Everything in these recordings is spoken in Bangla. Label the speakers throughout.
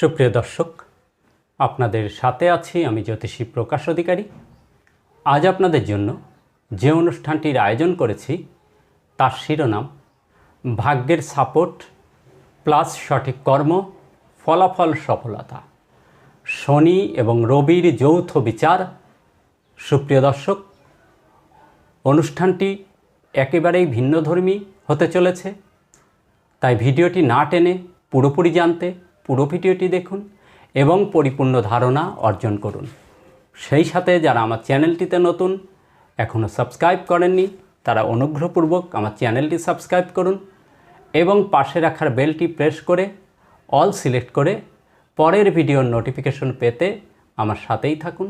Speaker 1: সুপ্রিয় দর্শক, আপনাদের সাথে আছি আমি জ্যোতিষী প্রকাশ অধিকারী। আজ আপনাদের জন্য যে অনুষ্ঠানটির আয়োজন করেছি, তার শিরোনাম, ভাগ্যের সাপোর্ট প্লাস সঠিক কর্ম, ফলাফল সফলতা। শনি এবং রবির যৌথ বিচার। সুপ্রিয় দর্শক, অনুষ্ঠানটি একেবারেই ভিন্নধর্মী হতে চলেছে, তাই ভিডিওটি না টেনে পুরোপুরি জানতে পুরো ভিডিওটি দেখুন এবং পরিপূর্ণ ধারণা অর্জন করুন। সেই সাথে যারা আমার চ্যানেলটিতে নতুন এখনও সাবস্ক্রাইব করেননি, তারা অনুগ্রহপূর্বক আমার চ্যানেলটি সাবস্ক্রাইব করুন এবং পাশে রাখার বেলটি প্রেস করে, অল সিলেক্ট করে পরের ভিডিওর নোটিফিকেশন পেতে আমার সাথেই থাকুন।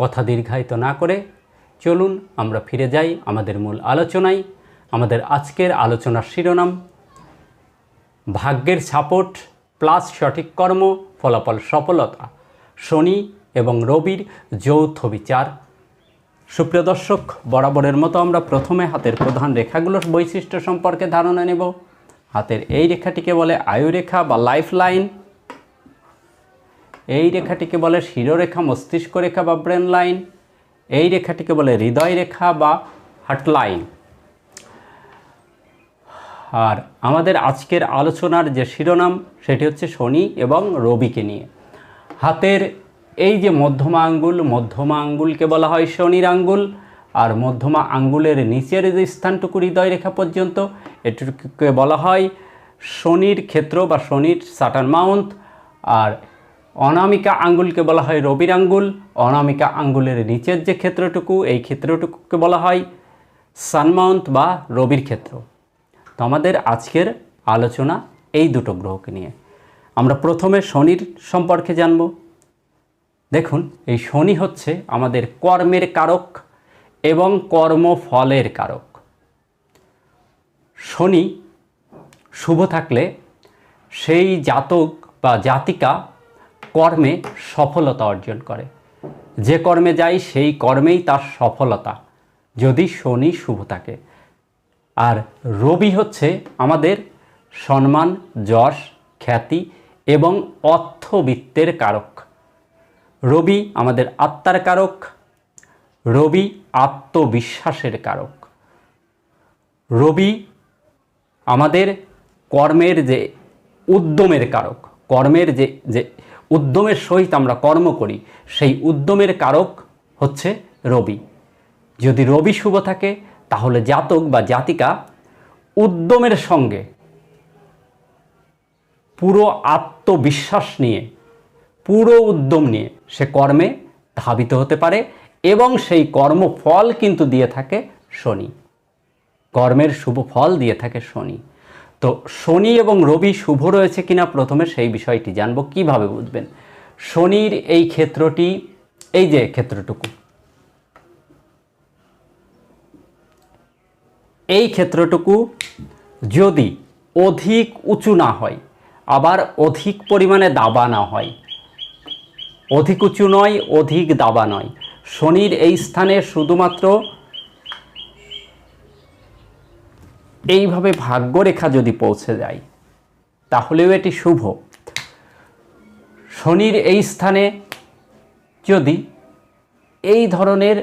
Speaker 1: কথা দীর্ঘায়িত না করে চলুন, আমরা ফিরে যাই আমাদের মূল আলোচনায়। আমাদের আজকের আলোচনার শিরোনাম, ভাগ্যের সাপোর্ট প্লাস সঠিক কর্ম, ফলাফল সফলতা। শনি এবং রবির যৌথ বিচার। সুপ্রিয় দর্শক, বরাবরের মতো আমরা প্রথমে হাতের প্রধান রেখাগুলোর বৈশিষ্ট্য সম্পর্কে ধারণা নেব। হাতের এই রেখাটিকে বলে আয়ুরেখা বা লাইফ লাইন এই রেখাটিকে বলে শিরোরেখা মস্তিষ্ক রেখা বা ব্রেন লাইন এই রেখাটিকে বলে হৃদয় রেখা বা হার্ট লাইন আর আমাদের আজকের আলোচনার যে শিরোনাম সেটি হচ্ছে শনি এবং রবিকে নিয়ে। হাতের এই যে মধ্যমা আঙ্গুল, মধ্যমা আঙ্গুলকে বলা হয় শনির আঙ্গুল, আর মধ্যমা আঙ্গুলের নিচের যে স্থানটুকু হৃদয় রেখা পর্যন্ত, এটুকুকে বলা হয় শনির ক্ষেত্র বা শনির সাটার মাউন্ট আর অনামিকা আঙ্গুলকে বলা হয় রবির আঙ্গুল, অনামিকা আঙ্গুলের নিচের যে ক্ষেত্রটুকু, এই ক্ষেত্রটুকুকে বলা হয় সানমাউন্ট বা রবির ক্ষেত্র। তো আমাদের আজকের আলোচনা এই দুটো গ্রহকে নিয়ে। আমরা প্রথমে শনির সম্পর্কে জানব। দেখুন, এই শনি হচ্ছে আমাদের কর্মের কারক এবং কর্মফলের কারক। শনি শুভ থাকলে সেই জাতক বা জাতিকা কর্মে সফলতা অর্জন করে। যে কর্মে যায়, সেই কর্মেই তার সফলতা। যদি শনি শুভ থাকে আর রবি হচ্ছে আমাদের সম্মান, যশ, খ্যাতি এবং অর্থবিত্তের কারক। রবি আমাদের আত্মার কারক, রবি আত্মবিশ্বাসের কারক। রবি আমাদের কর্মের যে উদ্যমের কারক, কর্মের যে যে উদ্যমের সহিত আমরা কর্ম করি, সেই উদ্যমের কারক হচ্ছে রবি। যদি রবি শুভ থাকে তাহলে জাতক বা জাতিকা উদ্যমের সঙ্গে পুরো আত্মবিশ্বাস নিয়ে, পুরো উদ্যম নিয়ে সে কর্মে ধাবিত হতে পারে এবং সেই কর্মফল কিন্তু দিয়ে থাকে শনি। কর্মের শুভ ফল দিয়ে থাকে শনি। তো শনি এবং রবি শুভ রয়েছে কিনা প্রথমে সেই বিষয়টি জানব, কীভাবে বুঝবেন? শনির এই ক্ষেত্রটি, এই যে ক্ষেত্রটুকু এই ক্ষেত্রটুকু যদি অধিক উঁচু না হয়, আবার অধিক পরিমাণে দাবা না হয়। অধিক উঁচু নয়, অধিক দাবা নয়। শনির এই স্থানে শুধুমাত্র এইভাবে ভাগ্যরেখা যদি পৌঁছে যায়, তাহলেও এটি শুভ। শনির এই স্থানে যদি এই ধরনের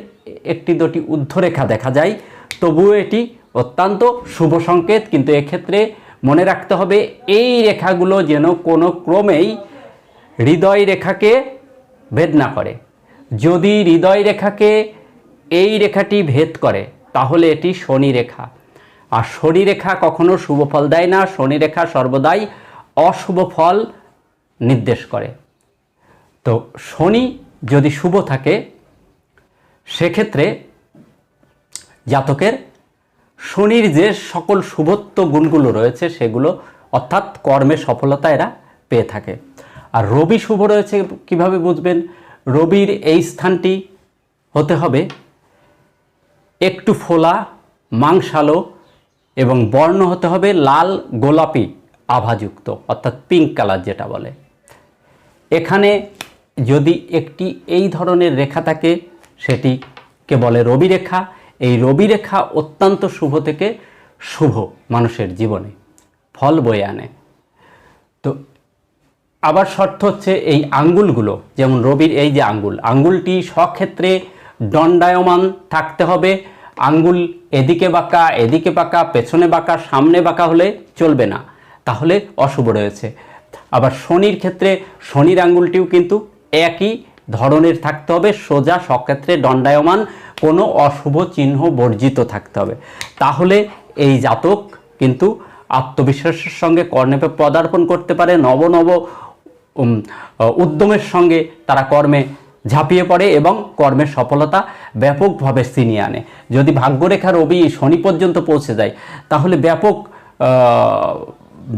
Speaker 1: একটি দুটি ঊর্ধ্বরেখা দেখা যায়, তবুও এটি অত্যন্ত শুভ সংকেত, কিন্তু এক্ষেত্রে মনে রাখতে হবে এই রেখাগুলো যেন কোনো ক্রমেই হৃদয় রেখাকে ভেদ না করে। যদি হৃদয় রেখাকে এই রেখাটি ভেদ করে, তাহলে এটি শনি রেখা। আর শনি রেখা কখনো শুভ ফল দেয় না, শনি রেখা সর্বদাই অশুভ ফল নির্দেশ করে। তো শনি যদি শুভ থাকে, সেক্ষেত্রে জাতকের শনির যে সকল শুভত্ব গুণগুলো রয়েছে সেগুলো অর্থাৎ কর্মে সফলতা এরা পেয়ে থাকে। আর রবি শুভ রয়েছে কীভাবে বুঝবেন? রবির এই স্থানটি হতে হবে একটু ফোলা, মাংসালো এবং বর্ণ হতে হবে লাল গোলাপি আভাযুক্ত, অর্থাৎ পিঙ্ক কালার যেটা বলে। এখানে যদি একটি এই ধরনের রেখা থাকে, সেটিকে বলে রবি রেখা। এই রবি রেখা অত্যন্ত শুভ থেকে শুভ মানুষের জীবনে। ফল বয়ে আনে। তো আবার শর্ত হচ্ছে এই আঙ্গুলগুলো, যেমন রবির এই যে আঙ্গুল, আঙ্গুলটি সক্ষেত্রে দণ্ডায়মান থাকতে হবে। আঙ্গুল এদিকে বাঁকা এদিকে বাঁকা, পেছনে বাঁকা, সামনে বাঁকা হলে চলবে না। তাহলে অশুভ রয়েছে। আবার শনির ক্ষেত্রে শনির আঙ্গুলটিও কিন্তু একই ধরনের থাকতে হবে, সোজা সক্ষেত্রে দণ্ডায়মান। কোনো অশুভ চিহ্ন বর্জিত থাকতে হবে। তাহলে এই জাতক কিন্তু আত্মবিশ্বাসের সঙ্গে কর্ণেপে পদার্পণ করতে পারে, নব নব উদ্যমের সঙ্গে তারা কর্মে ঝাঁপিয়ে পড়ে এবং কর্মের সফলতা ব্যাপকভাবে ছিনিয়ে আনে। যদি ভাগ্যরেখা রবি শনি পর্যন্ত পৌঁছে যায়, তাহলে ব্যাপক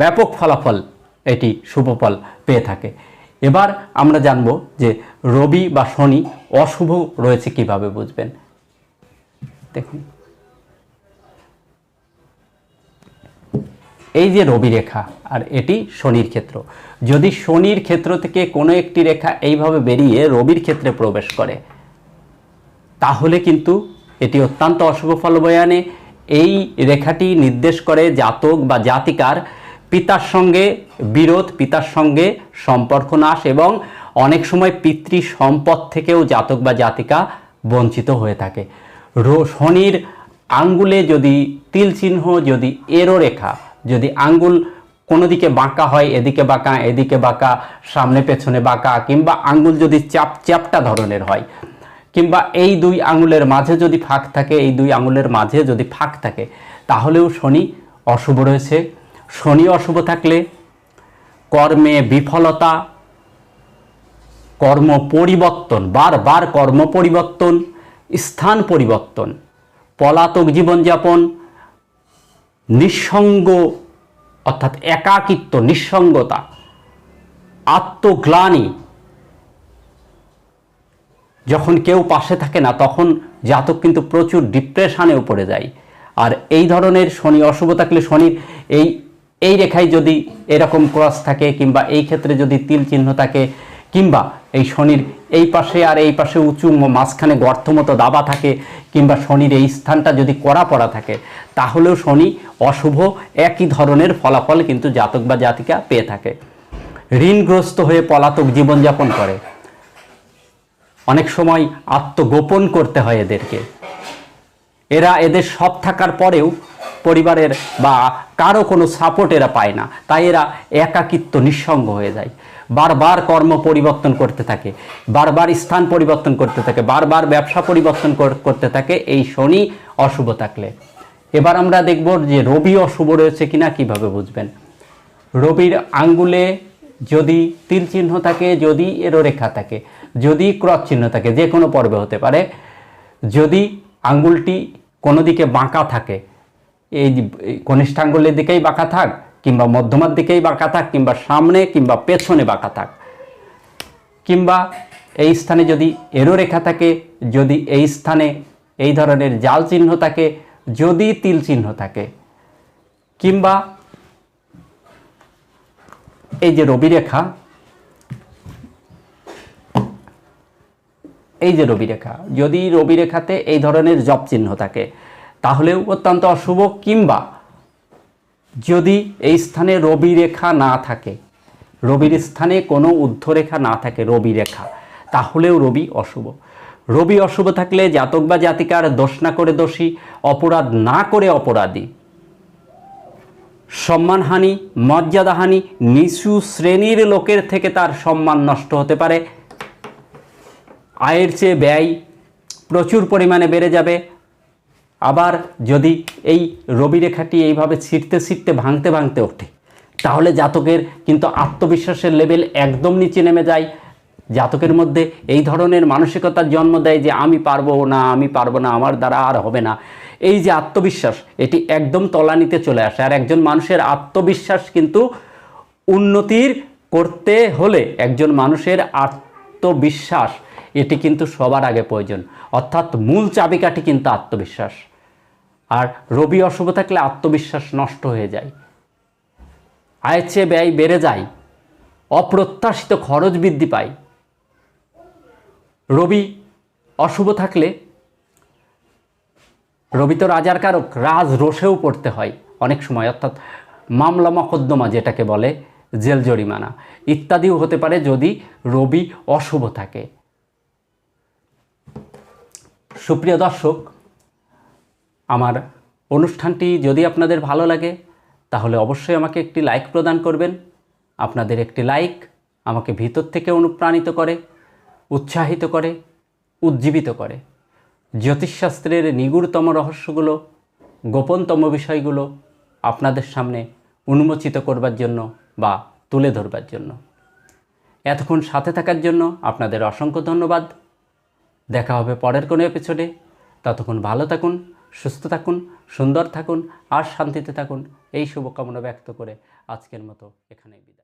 Speaker 1: ব্যাপক ফলাফল এটি শুভফল পেয়ে থাকে। এবার আমরা জানব যে রবি বা শনি অশুভ রয়েছে কীভাবে বুঝবেন। দেখুন। এই যে রবি রেখা, আর এটি শনির ক্ষেত্র। যদি শনির ক্ষেত্র থেকে কোনো একটি রেখা এইভাবে বেরিয়ে রবির ক্ষেত্রে প্রবেশ করে, তাহলে কিন্তু এটি অত্যন্ত অশুভ ফল বয়ে আনে। এই রেখাটি নির্দেশ করে জাতক বা জাতিকার পিতার সঙ্গে বিরোধ, পিতার সঙ্গে সম্পর্ক নাশ এবং অনেক সময় পিতৃ সম্পদ থেকেও জাতক বা জাতিকা বঞ্চিত হয়ে থাকে। শনির আঙ্গুলে যদি তিল চিহ্ন, যদি এরো রেখা, যদি আঙ্গুল কোনো দিকে বাঁকা হয়, এদিকে বাঁকা এদিকে বাঁকা, সামনে, পেছনে বাঁকা, কিংবা আঙ্গুল যদি চাপ চ্যাপটা ধরনের হয়, কিংবা এই দুই আঙুলের মাঝে যদি ফাঁক থাকে, এই দুই আঙুলের মাঝে যদি ফাঁক থাকে, তাহলেও শনি অশুভ রয়েছে। শনি অশুভ থাকলে কর্মে বিফলতা, কর্ম পরিবর্তন, বারবার কর্ম পরিবর্তন স্থান পরিবর্তন, পলাতক জীবনযাপন, নিঃসঙ্গ, অর্থাৎ একাকিত্ব, নিঃসঙ্গতা, আত্মগ্লানি। যখন কেউ পাশে থাকে না, তখন জাতক কিন্তু প্রচুর ডিপ্রেশনেও পড়ে যায়। আর এই ধরনের শনি, অশুভ থাকলে শনির এই এই রেখায় যদি এরকম ক্রস থাকে কিংবা এই ক্ষেত্রে যদি তিল চিহ্ন থাকে কিংবা এই শনির এই পাশে আর এই পাশে উঁচু মাঝখানে গর্ত মতো দাবা থাকে, কিংবা শনির এই স্থানটা যদি কড়া পড়া থাকে, তাহলেও শনি অশুভ একই ধরনের ফলাফল কিন্তু জাতক বা জাতিকা পেয়ে থাকে। ঋণগ্রস্ত হয়ে পলাতক জীবনযাপন করে। অনেক সময় আত্মগোপন করতে হয় এদেরকে। এরা এদের সব থাকার পরেও পরিবারের বা কারও কোনো সাপোর্ট এরা পায় না। তাই এরা একাকিত্ব নিঃসঙ্গ হয়ে যায়। বারবার কর্ম পরিবর্তন করতে থাকে, বারবার স্থান পরিবর্তন করতে থাকে, বারবার ব্যবসা পরিবর্তন কর- করতে থাকে, এই শনি অশুভ থাকলে। এবার আমরা দেখব যে রবি অশুভ রয়েছে কিনা কীভাবে বুঝবেন। রবির আঙ্গুলে যদি তিল চিহ্ন থাকে, যদি এরো রেখা থাকে, যদি ক্রস চিহ্ন থাকে, যে কোনো পর্বে হতে পারে, যদি আঙ্গুলটি কোনো দিকে বাঁকা থাকে, এই যে, এই কনিষ্ঠাঙ্গুলের দিকেই বাঁকা থাক কিংবা মধ্যমার দিকেই বাঁকা থাক, কিংবা সামনে কিংবা পেছনে বাঁকা থাক। কিংবা এই স্থানে যদি এরো রেখা থাকে, যদি এই স্থানে এই ধরনের জাল চিহ্ন থাকে, যদি তিল চিহ্ন থাকে, কিংবা এই যে রবি রেখা, এই যে রবি রেখা, যদি রবি রেখাতে এই ধরনের জপ চিহ্ন থাকে, তাহলেও অত্যন্ত অশুভ, কিংবা যদি এই স্থানে রবি রেখা না থাকে, রবির স্থানে কোনো ঊর্ধ্বরেখা না থাকে রবি রেখা, তাহলেও রবি অশুভ। রবি অশুভ থাকলে জাতক বা জাতিকার দোষ না করে দোষী, অপরাধ না করে অপরাধী। সম্মানহানি, মর্যাদাহানি নিচু শ্রেণির লোকের থেকে তার সম্মান নষ্ট হতে পারে। আয়ের চেয়ে ব্যয় প্রচুর পরিমাণে বেড়ে যাবে আবার যদি এই রবি রেখাটি এইভাবে ছিটতে ছিটতে ভাঙতে ভাঙতে ওঠে, তাহলে জাতকের কিন্তু আত্মবিশ্বাসের লেভেল একদম নিচে নেমে যায়। জাতকের মধ্যে এই ধরনের মানসিকতার জন্ম দেয় যে আমি পারব না, আমি পারব না, আমার দ্বারা আর হবে না। এই যে আত্মবিশ্বাস, এটি একদম তলানিতে চলে আসে। আর একজন মানুষের আত্মবিশ্বাস কিন্তু উন্নতির করতে হলে একজন মানুষের আত্মবিশ্বাস, এটি কিন্তু সবার আগে প্রয়োজন। অর্থাৎ মূল চাবিকাঠি কিন্তু আত্মবিশ্বাস। আর রবি অশুভ থাকলে আত্মবিশ্বাস নষ্ট হয়ে যায়। আয়ের চেয়ে ব্যয় বেড়ে যায়, অপ্রত্যাশিত খরচ বৃদ্ধি পায়। রবি অশুভ থাকলে রবি তো রাজার কারক, রাজ রোষেও পড়তে হয় অনেক সময়। অর্থাৎ মামলা মকদ্দমা যেটাকে বলে, জেল জরিমানা ইত্যাদিও হতে পারে যদি রবি অশুভ থাকে। সুপ্রিয় দর্শক আমার অনুষ্ঠানটি যদি আপনাদের ভালো লাগে, তাহলে অবশ্যই আমাকে একটি লাইক প্রদান করবেন। আপনাদের একটি লাইক আমাকে ভিতর থেকে অনুপ্রাণিত করে, উৎসাহিত করে, উজ্জীবিত করে। জ্যোতিষশাস্ত্রের নিগুড়তম রহস্যগুলো, গোপনতম বিষয়গুলো আপনাদের সামনে উন্মোচিত করবার জন্য বা তুলে ধরবার জন্য। এতক্ষণ সাথে থাকার জন্য আপনাদের অসংখ্য ধন্যবাদ। দেখা হবে পরের কোনো এপিসোডে ততক্ষণ ভালো থাকুন সুস্থ থাকুন, সুন্দর থাকুন, আর শান্তিতে থাকুন। এই শুভকামনা ব্যক্ত করে আজকের মতো এখানেই বিদায়।